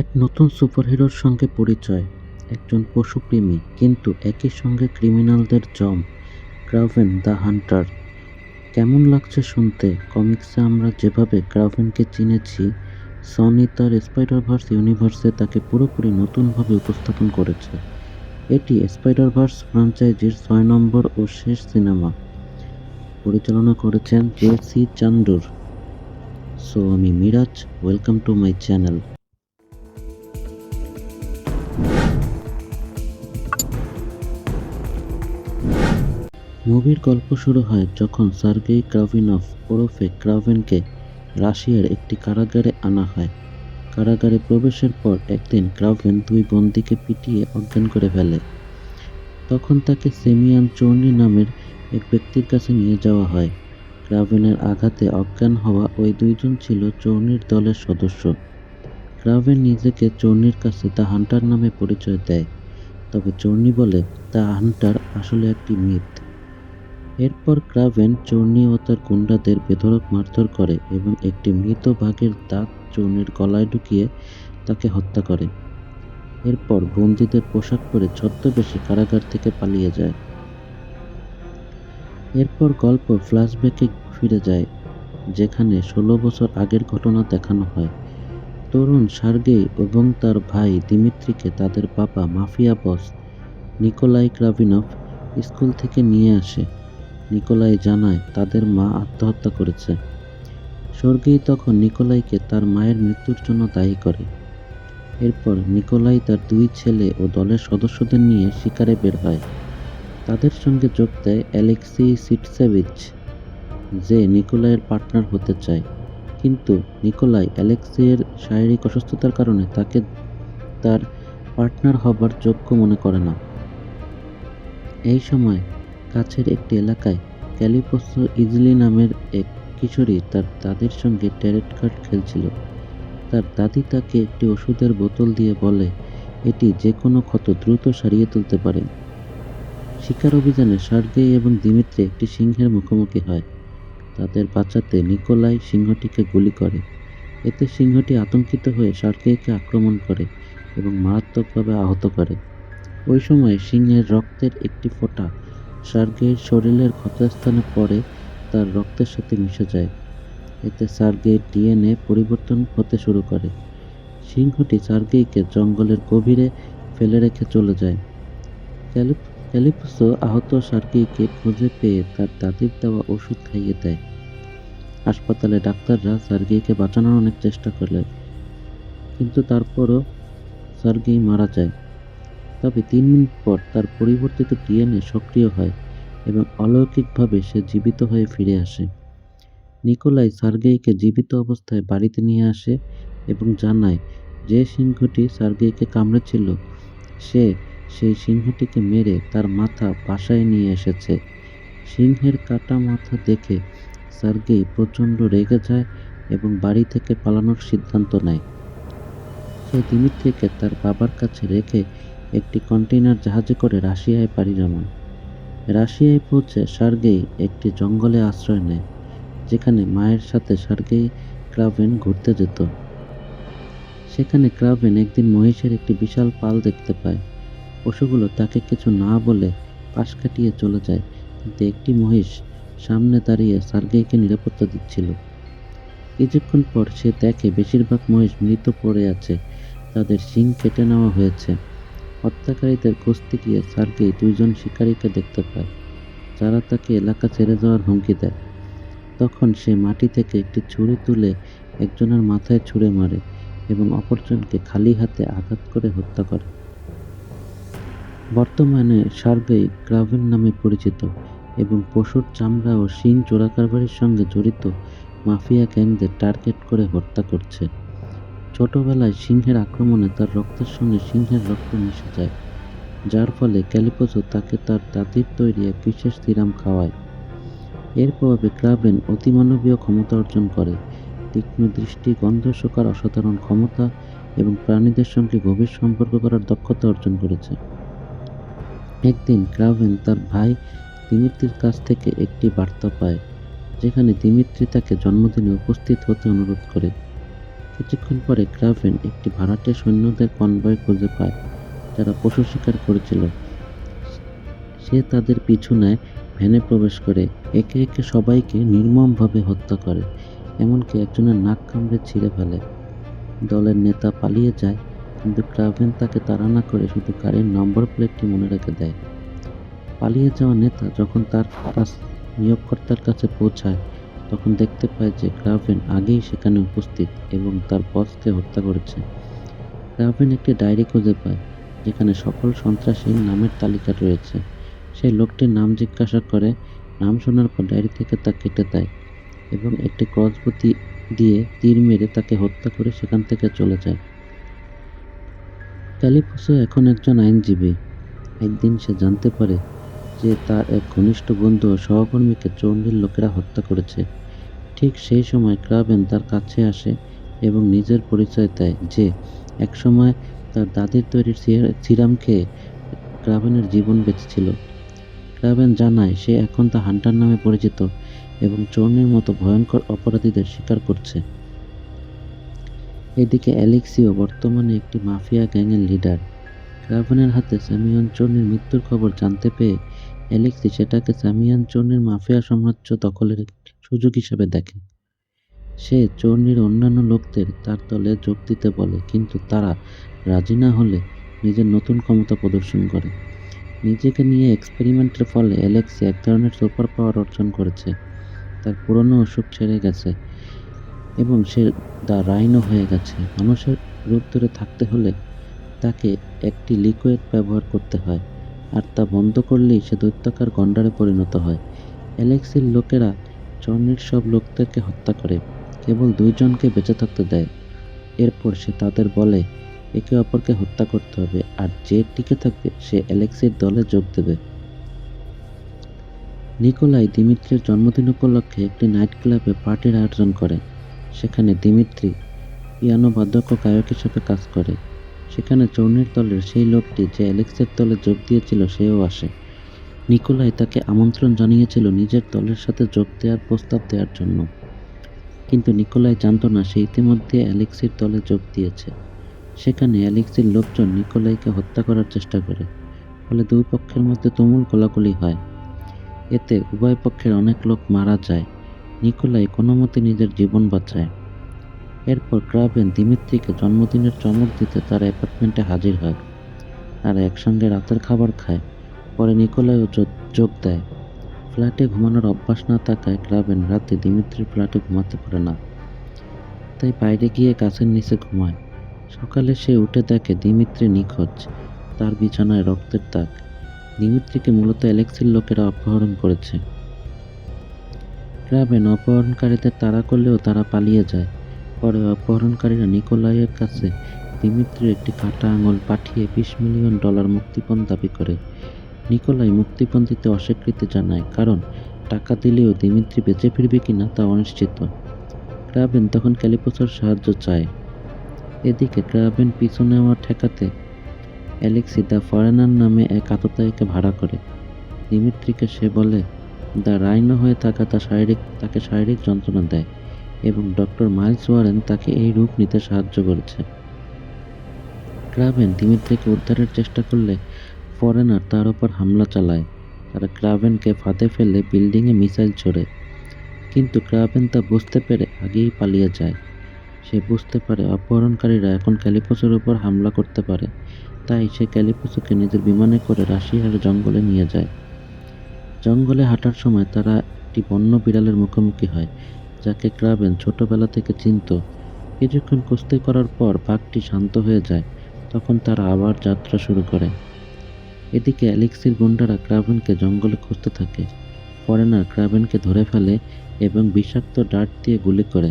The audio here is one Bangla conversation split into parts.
এক নতুন সুপারহিরোর সঙ্গে পরিচয়, একজন পশুপ্রেমী কিন্তু একই সঙ্গে ক্রিমিনালদের জম, ক্রাভেন দ্য হান্টার। কেমন লাগছে শুনতে? কমিক্সে আমরা যেভাবে ক্রাভেনকে চিনেছি, সনি তার স্পাইডারভার্স ইউনিভার্সে তাকে পুরোপুরি নতুনভাবে উপস্থাপন করেছে। এটি স্পাইডারভার্স ফ্রাঞ্চাইজির ছয় নম্বর ও শেষ সিনেমা। পরিচালনা করেছেন জে সি চান্ডুর সো আমি Miraj, welcome to my channel. মুভির গল্প শুরু হয় যখন সার্গেই ক্রাভিনফ ওরফে ক্রাভেনকে রাশিয়ার একটি কারাগারে আনা হয়। কারাগারে প্রবেশের পর একদিন ক্রাভেন দুই বন্দীকে পিটিয়ে অজ্ঞান করে ফেলে। তখন তাকে সেমিয়ান চৌর্নি নামের এক ব্যক্তির কাছে নিয়ে যাওয়া হয়। ক্রাভেনের আঘাতে অজ্ঞান হওয়া ওই দুইজন ছিল চৌর্নির দলের সদস্য। ক্রাভেন নিজেকে চৌর্নির কাছে দ্য হান্টার নামে পরিচয় দেয়। তবে চৌর্নি বলে, দ্য হান্টার আসলে একটি মিথ। এরপর ক্রাভেন চূর্ণী ও তার গুন্ডাদের বেধড়ক মারধর করে এবং একটি মৃত বাঘের দাঁত চূর্ণীর গলায় ঢুকিয়ে তাকে হত্যা করে। এরপর বন্দীদের পোশাক পরে ছদ্মবেশে কারাগার থেকে পালিয়ে যায়। এরপর গল্প ফ্ল্যাশব্যাকে ফিরে যায়, যেখানে ষোলো বছর আগের ঘটনা দেখানো হয়। তরুণ সার্গেই এবং তার ভাই দিমিত্রিকে তাদের বাবা mafia boss Nikolai Kravinov school থেকে নিয়ে আসে। নিকোলাই জানায়, তাদের মা আত্মহত্যা করেছে। স্বর্গেই তখন নিকোলাইকে তার মায়ের মৃত্যুর জন্য দায়ী করে। এরপর নিকোলাই তার দুই ছেলে ও দলের সদস্যদের নিয়ে শিকারে বের হয়। তাদের সঙ্গে যোগ দেয় অ্যালেক্সি সিটসেভিচ, যে নিকোলাইয়ের পার্টনার হতে চায়। কিন্তু নিকোলাই অ্যালেক্সিয়ের শারীরিক অসুস্থতার কারণে তাকে তার পার্টনার হবার যোগ্য মনে করে না। এই সময় কাছের একটি এলাকায় ক্যালিপোসো ইজলি নামের এক কিশোরী তার দাদির সঙ্গে ট্যারেট কার্ড খেলছিল। তার দাদি তাকে একটি ওষুধের বোতল দিয়ে বলে, এটি যে কোনো ক্ষত দ্রুত সারিয়ে তুলতে পারে। শিকার অভিযানে সার্গেই এবং দিমিত্রি একটি সিংহের মুখোমুখি হয়। তাদের বাঁচাতে নিকোলাই সিংহটিকে গুলি করে। এতে সিংহটি আতঙ্কিত হয়ে সার্গেইকে আক্রমণ করে এবং মারাত্মকভাবে আহত করে। ওই সময় সিংহের রক্তের একটি ফোঁটা সার্গেইর শরীরের ক্ষতস্থানে পড়ে তার রক্তের সাথে মিশে যায়। এতে সার্গেইর ডিএনএ পরিবর্তন হতে শুরু করে। সিংহটি সার্গেইকে জঙ্গলের গভীরে ফেলে রেখে চলে যায়। ক্যালিপ, ক্যালিপসো আহত সার্গেইকে খুঁজে পেয়ে তার দাদির দেওয়া ওষুধ খাইয়ে দেয়। হাসপাতালে ডাক্তাররা সার্গেইকে বাঁচানোর অনেক চেষ্টা করলেন, কিন্তু তারপরও সার্গেই মারা যায়। তবে তিন মিনিট পর তার পরিবর্তিত ডিএনএ সক্রিয় হয় এবং অলৌকিকভাবে সে জীবিত হয়ে ফিরে আসে। নিকোলাই সার্গেইকে জীবিত অবস্থায় বাড়িতে নিয়ে আসে এবং জানায়, যে সিংহটি সার্গেইকে কামড়েছিল, সে সেই সিংহটিকে মেরে তার মাথা বাসায় নিয়ে এসেছে। সিংহের কাটা মাথা দেখে সার্গেই প্রচণ্ড রেগে যায় এবং বাড়ি থেকে পালানোর সিদ্ধান্ত নেয়। সে দিমিত্রিকে তার বাবার কাছে রেখে একটি কন্টেইনার জাহাজে করে রাশিয়ায় পাড়ি জমান। রাশিয়ায় পৌঁছে সার্গেই একটি জঙ্গলে আশ্রয় নেয়, যেখানে মায়ের সাথে সার্গেই ক্রাভেন ঘুরতে যেত। সেখানে ক্রাভেন একদিন মহিষের একটি বিশাল পাল দেখতে পায়। পশুগুলো তাকে কিছু না বলে পাশ কাটিয়ে চলে যায়, কিন্তু একটি মহিষ সামনে দাঁড়িয়ে সার্গেইকে নিরাপত্তা দিচ্ছিল। কিছুক্ষণ পর সে দেখে বেশিরভাগ মহিষ মৃত পড়ে আছে, তাদের শিং কেটে নেওয়া হয়েছে। হত্যাকারীদের খুঁজতে গিয়ে সার্গেই দুইজন শিকারীকে দেখতে পায়। যারা তাকে এলাকা ছেড়ে যাওয়ার হুমকি দেয়। তখন সে মাটি থেকে একটি ছুরি তুলে একজনের মাথায় ছুঁড়ে মারে এবং অপরজনকে খালি হাতে আঘাত করে হত্যা করে। বর্তমানে সার্গেই ক্রাভেন নামে পরিচিত এবং পশুর চামড়া ও শিং চোরাকারবারির সঙ্গে জড়িত মাফিয়া গ্যাংদের টার্গেট করে হত্যা করছে। ছোটবেলায় সিংহের আক্রমণে তার রক্তের সঙ্গে সিংহের রক্ত মিশে যায়, যার ফলে ক্যালিপোজো তাকে তার দাদির তৈরি এক বিশেষ সিরাম খাওয়ায়। এর প্রভাবে ক্রাবেন অতিমানবীয় ক্ষমতা অর্জন করে, তীক্ষ্ণ দৃষ্টি, গন্ধ, শোকার অসাধারণ ক্ষমতা এবং প্রাণীদের সঙ্গে গভীর সম্পর্ক করার দক্ষতা অর্জন করেছে। একদিন ক্রাভেন তার ভাই দিমিত্রির কাছ থেকে একটি বার্তা পায়, যেখানে দিমিত্রি তাকে জন্মদিনে উপস্থিত হতে অনুরোধ করে। কিছুক্ষণ পরে ক্রাভেন একটি ভাড়াটে সৈন্যদের কনভয় খুঁজে পায়, যারা পশু শিকার করেছিল। সে তাদের পিছু নেয় ভ্যানে প্রবেশ করে, একে একে সবাইকে নির্মমভাবে হত্যা করে, এমনকি একজনের নাক কামড়ে ছিঁড়ে ফেলে। দলের নেতা পালিয়ে যায়, কিন্তু ক্রাভেন তাকে তাড়া না করে শুধু গাড়ির নম্বর প্লেটটি মনে রেখে দেয়। পালিয়ে যাওয়া নেতা যখন তার নিয়োগকর্তার কাছে পৌঁছায় তখন দেখতে পায় যে ক্রাভেন আগেই সেখানে উপস্থিত এবং তার বসকে হত্যা করেছে। ক্রাভেন একটি ডায়েরি খুঁজে পায়, যেখানে সকল সন্ত্রাসীর নামের তালিকা রয়েছে। সেই লোকটির নাম জিজ্ঞাসা করে, নাম শোনার পর ডায়েরি থেকে তা কেটে দেয় এবং একটি ক্রসবতী দিয়ে তীর মেরে তাকে হত্যা করে সেখান থেকে চলে যায়। ক্যালিপোসো এখন একজন আইনজীবী। একদিন সে জানতে পারে যে তার এক ঘনিষ্ঠ বন্ধু ও সহকর্মীকে চৌন্ডির লোকেরা হত্যা করেছে। ঠিক সেই সময় ক্রাবেন তার কাছে আসে এবং নিজের পরিচয় দেয় যে, একসময় তার দাদির তৈরি সিরাম খেয়ে ক্রাবেনের জীবন বেঁচেছিল। ক্রাবেন জানায়, সে এখন তা হান্টার নামে পরিচিত এবং চৌর্নির মতো ভয়ঙ্কর অপরাধীদের শিকার করছে। এদিকে অ্যালেক্সিও বর্তমানে একটি মাফিয়া গ্যাংয়ের লিডার। ক্রাভেনের হাতে স্যামিয়ন চর্নির মৃত্যুর খবর জানতে পেয়ে অ্যালেক্সি সেটাকে স্যামিয়ান চর্নির মাফিয়া সাম্রাজ্য দখলের সুযোগ হিসেবে দেখে। সে চর্নির অন্যান্য লোকদের তার দলে যোগ দিতে বলে, কিন্তু তারা রাজি না হলে নিজের নতুন ক্ষমতা প্রদর্শন করে। নিজেকে নিয়ে এক্সপেরিমেন্টের ফলে অ্যালেক্সি এক ধরনের সুপার পাওয়ার অর্জন করেছে। তার পুরনো অসুখ ছেড়ে গেছে এবং সে দ্য রাইনও হয়ে গেছে। মানুষের রূপ ধরে থাকতে হলে তাকে একটি লিকুইড ব্যবহার করতে হয়, আর তা বন্ধ করলেই সে দৈত্যাকার গন্ডারে পরিণত হয়। অ্যালেক্সির লোকেরা চর্নির সব লোকদেরকে হত্যা করে, কেবল দুইজনকে বেঁচে থাকতে দেয়। এরপর সে তাদের বলে, একে অপরকে হত্যা করতে হবে, আর যে টিকে থাকবে, সে অ্যালেক্সের দলে যোগ দেবে। নিকোলাই দিমিত্রির জন্মদিন উপলক্ষে একটি নাইট ক্লাবে পার্টির আয়োজন করে। সেখানে দিমিত্রি ইয়ানো ও গায়ক হিসেবে কাজ করে। সেখানে চৌর্নির দলের সেই লোকটি যে অ্যালেক্সের দলে যোগ দিয়েছিল, সেও আসে। নিকোলাই তাকে আমন্ত্রণ জানিয়েছিল নিজের দলের সাথে যোগ দেওয়ার প্রস্তাব দেওয়ার জন্য। কিন্তু নিকোলাই জানত না সে ইতিমধ্যে অ্যালেক্সির দলে যোগ দিয়েছে। সেখানে অ্যালেক্সির লোকজন নিকোলাইকে হত্যা করার চেষ্টা করে, ফলে দুই পক্ষের মধ্যে তুমুল গোলাগুলি হয়। এতে উভয় পক্ষের অনেক লোক মারা যায়, নিকোলাই কোনো মতে নিজের জীবন বাঁচায়। এরপর ক্রাবেন দিমিত্রিকে জন্মদিনের চমক দিতে তার অ্যাপার্টমেন্টে হাজির হয়, আর একসঙ্গে রাতের খাবার খায়। পরে নিকোলাইও যোগ দেয়। ফ্ল্যাটে ঘুমানোর অভ্যাস না থাকায় ক্লাবেন রাতে দিমিত্রির ফ্ল্যাটে ঘুমাতে পারে না। তাই বাইরে গিয়ে গাছের নিচে ঘুমায়। সকালে সে উঠে দেখে দিমিত্রি নিখোঁজ। তার বিছানায় রক্তের দাগ। দিমিত্রিকে মূলত অ্যালেক্সির লোকেরা অপহরণ করেছে। ক্রাবেন অপহরণকারীদের তাড়া করলেও তারা পালিয়ে যায়। পরে অপহরণকারীরা নিকোলাইয়ের কাছে দিমিত্রির একটি কাটা আঙুল পাঠিয়ে বিশ মিলিয়ন ডলার মুক্তিপণ দাবি করে। নিকোলাই মুক্তিপণ দিতে অস্বীকৃতি জানায়, কারণ টাকা দিলেও দিমিত্রি বেঁচে ফিরবে কিনা তা অনিশ্চিত। ক্রাবেন তখন ক্যালিপোসের সাহায্য চায়। এদিকে ক্রাবেন পিছু নেওয়া ঠেকাতে অ্যালেক্সি দ্য ফরেনার নামে এক আততায়ীকে ভাড়া করে। দিমিত্রিকে সে বলে, দ্য রাইনো হয়ে থাকা তা শারীরিক, তাকে শারীরিক যন্ত্রণা দেয় এবং ডক্টর মাইলস ওয়ারেন তাকে এই রূপ নিতে সাহায্য করেছে। ক্রাভেন দিমিত্রিকে উদ্ধারের চেষ্টা করলে ফরেনার তার ওপর হামলা চালায়। তারা ক্রাভেনকে ফাঁদে ফেলে বিল্ডিংয়ে মিসাইল ছোড়ে। কিন্তু ক্রাভেন তা বুঝতে পেরে আগেই পালিয়ে যায়। সে বুঝতে পারে অপহরণকারীরা এখন ক্যালিপোসের উপর হামলা করতে পারে। তাই সে ক্যালিপোসোকে নিজের বিমানে করে রাশিয়ার জঙ্গলে নিয়ে যায়। জঙ্গলে হাঁটার সময় তারা একটি বন্য বিড়ালের মুখোমুখি হয়, যাকে ক্রাবেন ছোটবেলা থেকে চিনত। কিছুক্ষণ কুস্তি করার পর বাঘটি শান্ত হয়ে যায়। তখন তারা আবার যাত্রা শুরু করে। এদিকে অ্যালেক্সির গুন্ডারা ক্রাভেনকে জঙ্গলে খুঁজতে থাকে। ফরেনার ক্রাভেনকে ধরে ফেলে এবং বিষাক্ত ডার্ট দিয়ে গুলি করে।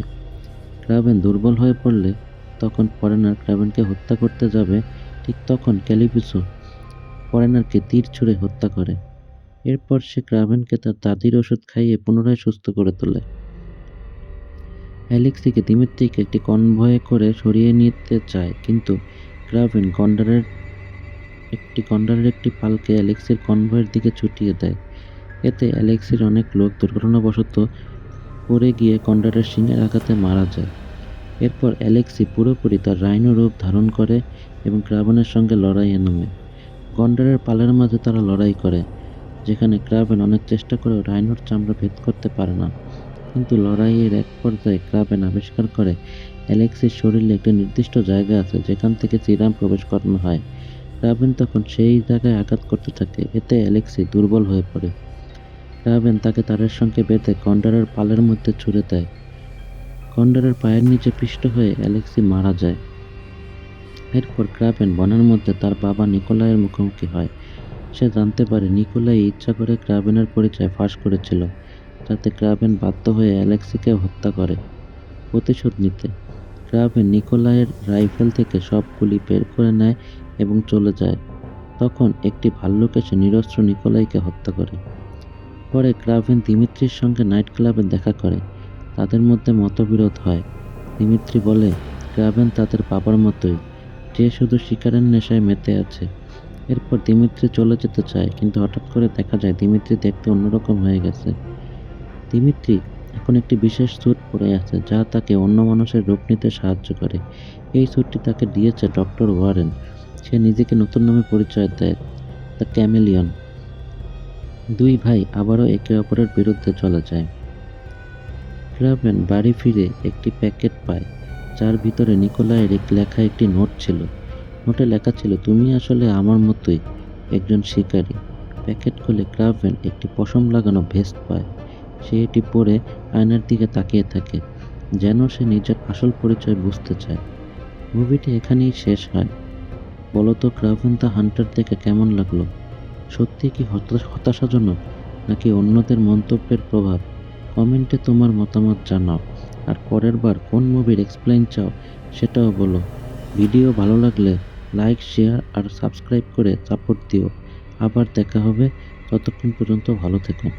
ক্রাভেন দুর্বল হয়ে পড়লে তখন ফরেনার ক্রাভেনকে হত্যা করতে যাবে ঠিক তখন ক্যালিপিসো ফরেনারকে তীর ছুঁড়ে হত্যা করে। এরপর সে ক্রাভেনকে তার দাদির ওষুধ খাইয়ে পুনরায় সুস্থ করে তোলে। অ্যালেক্সিকে দিমিত্রিকে একটি কনভয়ে করে সরিয়ে নিতে চায়, কিন্তু ক্রাভেন গন্ডারের একটি গন্ডারের একটি পালকে অ্যালেক্সির কনভয়ের দিকে ছুটিয়ে দেয়। এতে অ্যালেক্সির অনেক লোক দুর্ঘটনাবশত পড়ে গিয়ে কন্ডারের শিঙের আঘাতে মারা যায়। এরপর অ্যালেক্সি পুরোপুরি তার রাইনো রূপ ধারণ করে এবং ক্রাভেনের সঙ্গে লড়াইয়ে নামে। গন্ডারের পালের মাঝে তারা লড়াই করে, যেখানে ক্রাভেন অনেক চেষ্টা করেও রাইনোর চামড়া ভেদ করতে পারে না। কিন্তু লড়াইয়ের এক পর্যায়ে ক্রাভেন আবিষ্কার করে অ্যালেক্সির শরীরে একটি নির্দিষ্ট জায়গা আছে, যেখান থেকে সিরাম প্রবেশ করানো হয়। ক্রাভেন তখন সেই জায়গায় আঘাত করতে থাকে, এতে অ্যালেক্সি দুর্বল হয়ে পড়ে। ক্রাভেন তাকে তারের সঙ্গে বেঁধে কন্ডারের পালের মধ্যে ছুড়ে দেয়। কন্ডারের পায়ের নিচে পিষ্ট হয়ে অ্যালেক্সি মারা যায়। এরপর ক্রাভেন বনের মধ্যে তার বাবা নিকোলাইয়ের মুখোমুখি হয়। সে জানতে পারে নিকোলাই ইচ্ছা করে ক্রাভেনের পরিচয় ফাঁস করেছিল, যাতে ক্রাভেন বাধ্য হয়ে অ্যালেক্সিকে হত্যা করে প্রতিশোধ নিতে। ক্রাভেন নিকোলাইয়ের রাইফেল থেকে সব গুলি বের করে নেয় এবং চলে যায়। তখন একটি ভাল্লুক এসে নিরস্ত্র নিকোলাইকে হত্যা করে। পরে ক্রাভেন দিমিত্রির সঙ্গে নাইট ক্লাবে দেখা করে। তাদের মধ্যে মতবিরোধ হয়। দিমিত্রি বলে ক্রাভেন তাদের বাবার মতোই। যে শুধু শিকারের নেশায় মেতে আছে। এরপর দিমিত্রি চলে যেতে চায়, কিন্তু হঠাৎ করে দেখা যায় দিমিত্রি দেখতে অন্যরকম হয়ে গেছে। দিমিত্রি এখন একটি বিশেষ স্যুট পরে আছে, যা তাকে অন্য মানুষের রূপ নিতে সাহায্য করে। এই স্যুটটি তাকে দিয়েছে ডক্টর ওয়ারেন। সে নিজেকে নতুন নামে পরিচয় দেয়, দ্য ক্যামেলিয়ন। দুই ভাই আবারও একে অপরের বিরুদ্ধে চলে যায়। ক্রাভেন বাড়ি ফিরে একটি প্যাকেট পায়, যার ভিতরে নিকোলাইয়ের এক লেখা একটি নোট ছিল। নোটে লেখা ছিল, তুমি আসলে আমার মতোই একজন শিকারী। প্যাকেট খুলে ক্রাভেন একটি পশম লাগানো ভেস্ট পায়। সে এটি পরে আয়নার দিকে তাকিয়ে থাকে, যেন সে নিজের আসল পরিচয় বুঝতে চায়। মুভিটি এখানেই শেষ হয়। বলতো ক্রাভেন দ্য হান্টার দেখে কেমন লাগল? সত্যি কি হতাশ- হতাশাজনক, নাকি অন্যদের মন্তব্যের প্রভাব? কমেন্টে তোমার মতামত জানাও, আর পরের বার কোন মুভির এক্সপ্লেন চাও সেটাও বলো। ভিডিও ভালো লাগলে লাইক, শেয়ার, আর সাবস্ক্রাইব করে সাপোর্ট দিও। আবার দেখা হবে, ততক্ষণ পর্যন্ত ভালো থেকো।